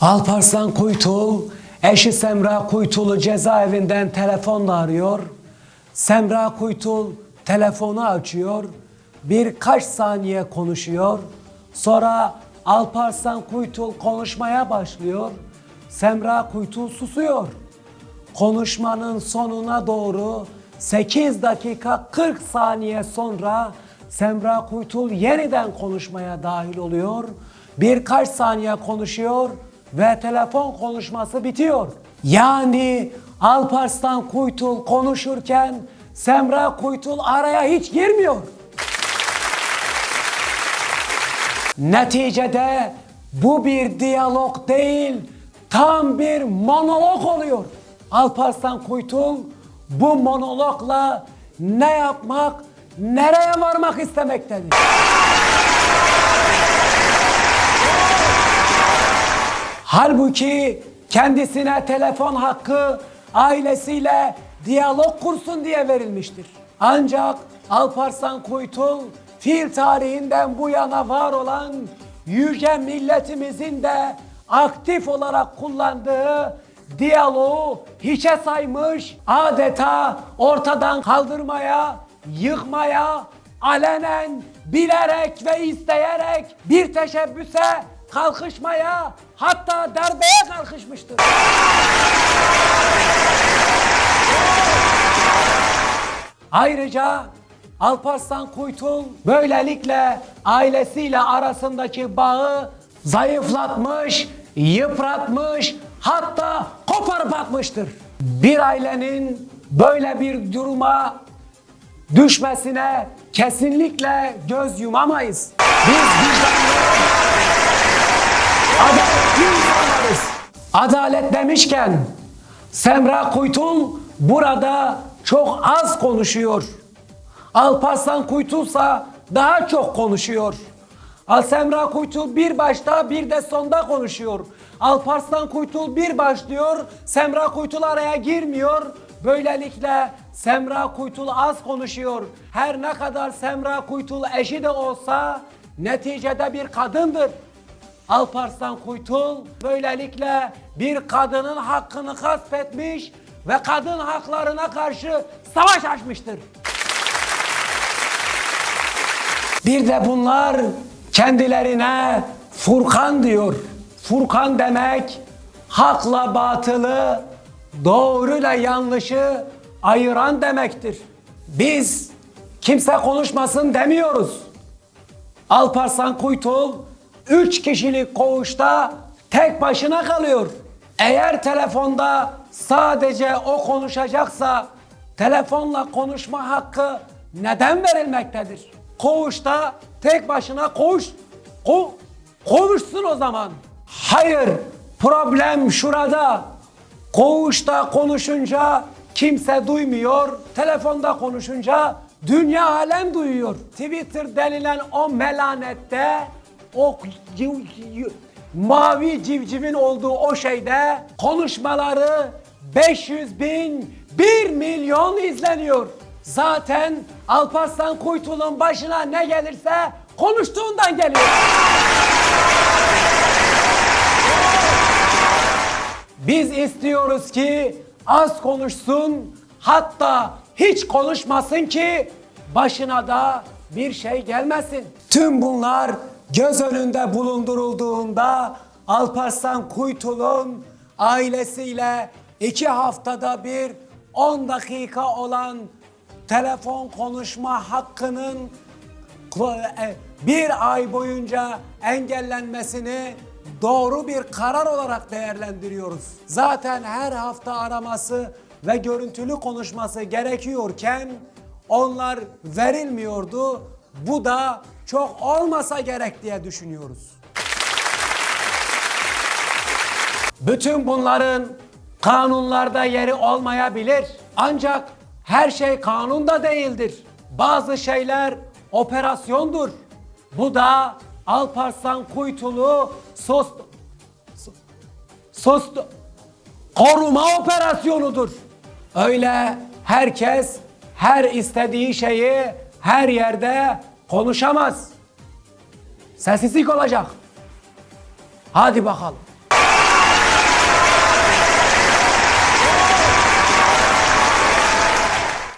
Alparslan Kuytul, eşi Semra Kuytul'u cezaevinden telefonla arıyor. Semra Kuytul telefonu açıyor. Birkaç saniye konuşuyor. Sonra Alparslan Kuytul konuşmaya başlıyor. Semra Kuytul susuyor. Konuşmanın sonuna doğru 8 dakika 40 saniye sonra Semra Kuytul yeniden konuşmaya dahil oluyor. Birkaç saniye konuşuyor ve telefon konuşması bitiyor. Yani Alparslan Kuytul konuşurken Semra Kuytul araya hiç girmiyor. Neticede bu bir diyalog değil, tam bir monolog oluyor. Alparslan Kuytul bu monologla ne yapmak, nereye varmak istemektedir. Halbuki kendisine telefon hakkı ailesiyle diyalog kursun diye verilmiştir. Ancak Alparslan Kuytul fiil tarihinden bu yana var olan yüce milletimizin de aktif olarak kullandığı diyaloğu hiçe saymış, adeta ortadan kaldırmaya, yıkmaya, alenen bilerek ve isteyerek bir teşebbüse kalkışmaya hatta darbeye kalkışmıştır. Ayrıca Alparslan Kuytul böylelikle ailesiyle arasındaki bağı zayıflatmış, yıpratmış, hatta koparıp atmıştır. Bir ailenin böyle bir duruma düşmesine kesinlikle göz yumamayız. Biz vicdanlı. Adalet demişken Semra Kuytul burada çok az konuşuyor. Alparslan Kuytulsa daha çok konuşuyor. Al Semra Kuytul bir başta bir de sonda konuşuyor. Alparslan Kuytul bir başlıyor, Semra Kuytul araya girmiyor. Böylelikle Semra Kuytul az konuşuyor. Her ne kadar Semra Kuytul eşi de olsa neticede bir kadındır. Alparslan Kuytul böylelikle bir kadının hakkını gasp etmiş ve kadın haklarına karşı savaş açmıştır. Bir de bunlar kendilerine Furkan diyor. Furkan demek hakla batılı, doğruyla yanlışı ayıran demektir. Biz kimse konuşmasın demiyoruz. Alparslan Kuytul 3 kişilik koğuşta tek başına kalıyor. Eğer telefonda sadece o konuşacaksa telefonla konuşma hakkı neden verilmektedir? Koğuşta tek başına koğuş, ko, konuşsun o zaman. Hayır, problem şurada. Koğuşta konuşunca kimse duymuyor, telefonda konuşunca dünya alem duyuyor. Twitter denilen o melanette, o civ- civ- mavi civcivin olduğu o şeyde konuşmaları 500 bin, 1 milyon izleniyor. Zaten Alparslan Kuytul'un başına ne gelirse konuştuğundan geliyor. Biz istiyoruz ki az konuşsun hatta hiç konuşmasın ki başına da bir şey gelmesin. Tüm bunlar göz önünde bulundurulduğunda Alparslan Kuytul'un ailesiyle iki haftada bir 10 dakika olan telefon konuşma hakkının e, bir ay boyunca engellenmesini doğru bir karar olarak değerlendiriyoruz. Zaten her hafta araması ve görüntülü konuşması gerekiyorken onlar verilmiyordu. Bu da çok olmasa gerek diye düşünüyoruz. Bütün bunların kanunlarda yeri olmayabilir. Ancak her şey kanunda değildir. Bazı şeyler operasyondur. Bu da Alparslan Kuytulu sos sos koruma operasyonudur. Öyle herkes her istediği şeyi her yerde konuşamaz. Sessizlik olacak. Hadi bakalım.